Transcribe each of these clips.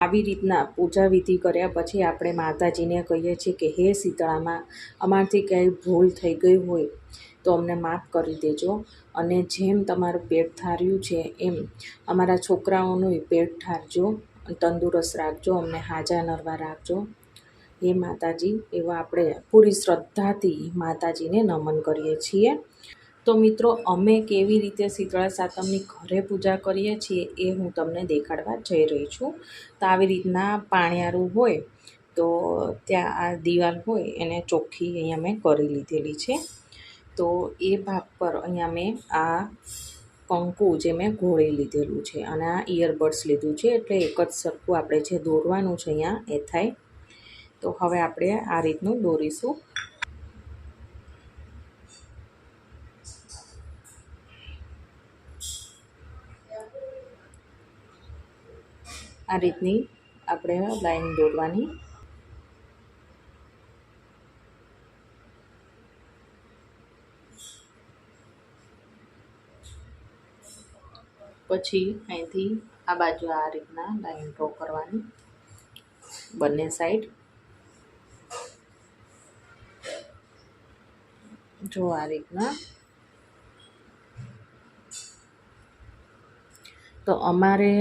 આવી રીતના પૂજા વિધિ કર્યા પછી આપણે માતાજીને કહીએ છીએ કે, હે શીતળામાં, અમારથી ક્યાંય ભૂલ થઈ ગઈ હોય તો અમને માફ કરી દેજો. અને જેમ તમારું પેટ ઠાર્યું છે એમ અમારા છોકરાઓનું પેટ ઠારજો તંદુરસ્ત રાખજો, અમને હાજા નરવા રાખજો. હે માતાજી, એવા આપણે પૂરી શ્રદ્ધાથી માતાજીને નમન કરીએ છીએ. તો મિત્રો, અમે કેવી રીતે શીતળા સાતમની ઘરે પૂજા કરીએ છીએ એ હું તમને દેખાડવા જઈ રહી છું. તો આવી રીતના પાણિયારું હોય તો ત્યાં આ દિવાલ હોય એને ચોખ્ખી અહીંયા મેં કરી લીધેલી છે. તો એ ભાગ પર અહીંયા મેં આ કંકુ જે મેં ઘોળી લીધેલું છે અને આ ઇયરબડ્સ લીધું છે એટલે એક જ સરખું આપણે જે દોરવાનું છે અહીંયા એ થાય. તો હવે આપણે આ રીતનું દોરીશું. આ રીતની આપણે લાઈન દોરવાની. પછી અહીંથી આ બાજુ આ રીતના લાઈન ડ્રો કરવાની. બંને સાઈડ. જો આ રીતના તો અમારે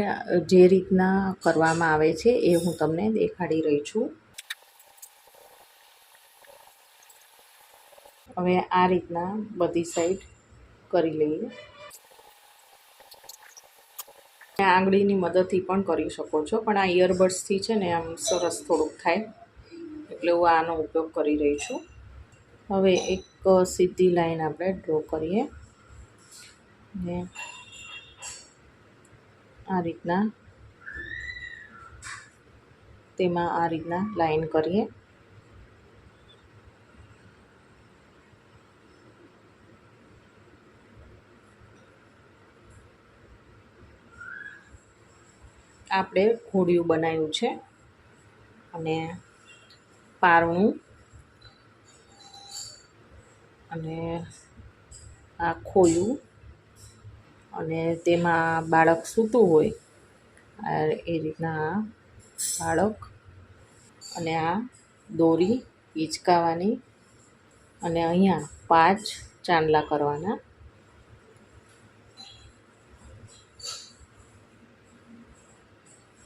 જે રીતના કરવામાં આવે છે એ હું તમને દેખાડી રહી છું. હવે આ રીતના બધી સાઈડ કરી લઈએ. આંગળીની મદદથી પણ કરી શકો છો, પણ આ ઇયરબડ્સથી છે ને આમ સરસ થોડુંક થાય, એટલે હું આનો ઉપયોગ કરી રહી છું. હવે એક સીધી લાઈન આપણે ડ્રો કરીએ. ને આ રીતના તેમાં આ રીતના લાઈન કરીએ. આપણે ઘોડિયું બનાવ્યું છે અને પારણું અને આ ખોયું. અને તેમાં બાળક સૂતું હોય એ રીતના બાળક અને આ દોરી હિંચકાવાની અને અહીંયા પાંચ ચાંદલા કરવાના.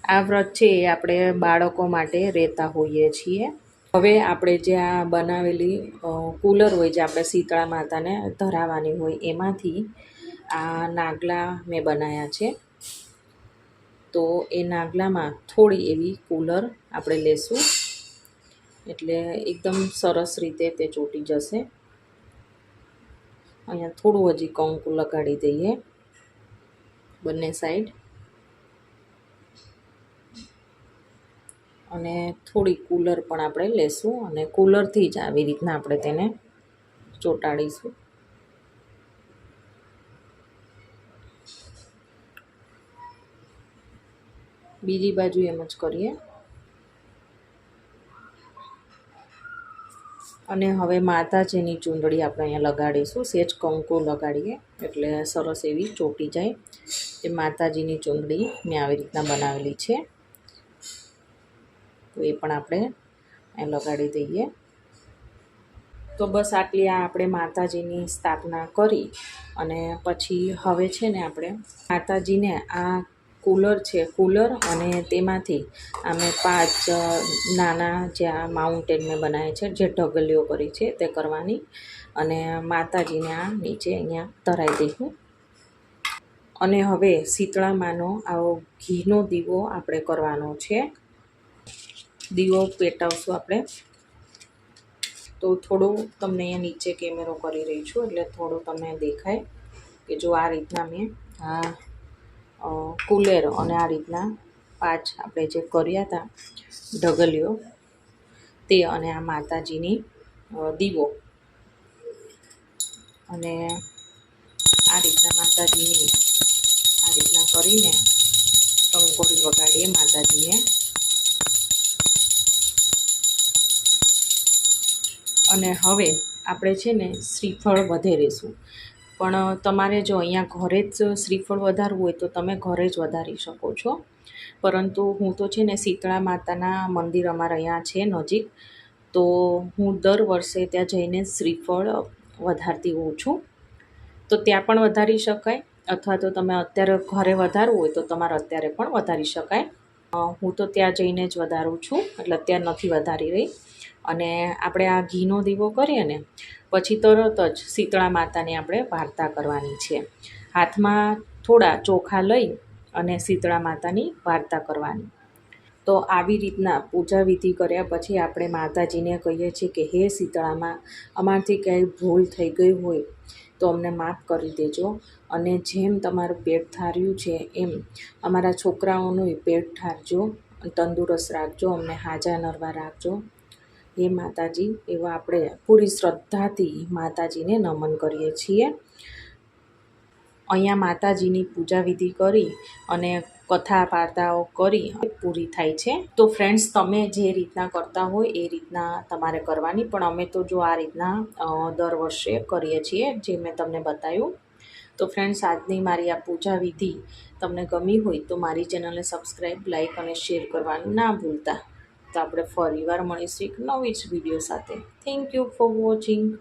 આ વ્રત છે એ આપણે બાળકો માટે રહેતા હોઈએ છીએ. હવે આપણે જે આ બનાવેલી કુલર હોય જે આપણે શીતળા માતાને ધરાવવાની હોય એમાંથી આ નાગલા મેં બનાવ્યા છે. તો એ નાગલામાં થોડી એવી કુલર આપણે લેશું. એટલે એકદમ સરસ રીતે તે ચોંટી જશે. અહીંયા થોડું હજી કંકુ લગાડી દઈએ બંને સાઈડ. અને થોડી કુલર પણ આપણે લેશું અને કુલરથી જ આવી રીતના આપણે તેને ચોંટાડીશું. બીજી બાજુ એમ જ કરીએ. અને હવે માતાજીની ચૂંદડી આપણે અહીંયા લગાડીશું, સેજ કંકુ લગાડીએ, એટલે સરસ એવી ચોટી જાય. એ માતાજીની ચૂંદડી મેં આવી રીતના બનાવેલી છે. તો એ પણ આપણે અહીં લગાડી દઈએ. તો બસ આટલી આ આપણે માતાજીની સ્થાપના કરી અને પછી હવે છે ને આપણે માતાજીને આ કુલર છે, કુલર અને તેમાંથી અમે પાંચ નાના જે આ માઉન્ટેન મેં બનાવ્યા છે, જે ઢગલીઓ કરી છે તે કરવાની અને માતાજીને આ નીચે અહીંયા ધરાવી દઈશું અને હવે શીતળામાંનો આવો ઘીનો દીવો આપણે કરવાનો છે. દીવો પેટાવશું આપણે. તો થોડું તમને અહીંયા નીચે કેમેરો કરી રહી છું, એટલે થોડું તમને દેખાય કે જો આ રીતના મેં આ કુલેર અને આ રીતના પાંચ આપણે જે કર્યા હતા ઢગલીઓ, તે અને આ માતાજીની દીવો. અને આ રીતના માતાજીની, આ રીતના કરીને કંકોડી વગાડીએ માતાજીને. અને હવે આપણે છે ને શ્રીફળ વધેરીશું. પણ તમારે જો અહીંયા ઘરે જ શ્રીફળ વધારવું હોય તો તમે ઘરે જ વધારી શકો છો. પરંતુ હું તો છે ને શીતળા માતાના મંદિર અમારા અહીંયા છે નજીક. તો હું દર વર્ષે ત્યાં જઈને શ્રીફળ વધારતી હોઉં છું. તો ત્યાં પણ વધારી શકાય. અથવા તો તમે અત્યારે ઘરે વધારવું હોય તો તમારે અત્યારે પણ વધારી શકાય. હું તો ત્યાં જઈને જ વધારું છું. એટલે અત્યારે નથી વધારી રહી. અને આપણે આ ઘીનો દીવો કરીએ ને પછી તરત જ શીતળા માતાની આપણે વાર્તા કરવાની છે. હાથમાં થોડા ચોખા લઈ અને શીતળા માતાની વાર્તા કરવાની. તો આવી રીતના પૂજા વિધિ કર્યા પછી આપણે માતાજીને કહીએ છીએ કે, હે શીતળામાં અમારથી ક્યાંય ભૂલ થઈ ગઈ હોય તો અમને માફ કરી દેજો. અને જેમ તમારું પેટ ઠાર્યું છે એમ અમારા છોકરાઓનું પેટ ઠારજો તંદુરસ્ત રાખજો, અમને હાજા નરવા રાખજો. હે માતાજી, એવા આપણે પૂરી શ્રદ્ધાથી માતાજીને નમન કરીએ છીએ. અહીંયા માતાજીની પૂજા વિધિ કરી અને કથા વાર્તાઓ કરી પૂરી થાય છે. તો ફ્રેન્ડ્સ તમે જે રીતના કરતા હોય એ રીતના તમારે કરવાની. પણ અમે તો જો આ રીતના દર વર્ષે કરીએ છીએ, જે મેં તમને બતાવ્યું. તો ફ્રેન્ડ્સ આજની મારી આ પૂજા વિધિ તમને ગમી હોય તો મારી ચેનલને સબસ્ક્રાઈબ લાઈક અને શેર કરવાનું ના ભૂલતા. તો આપણે ફરીવાર મળીશું એક નવી જ વીડિયો સાથે. Thank you for watching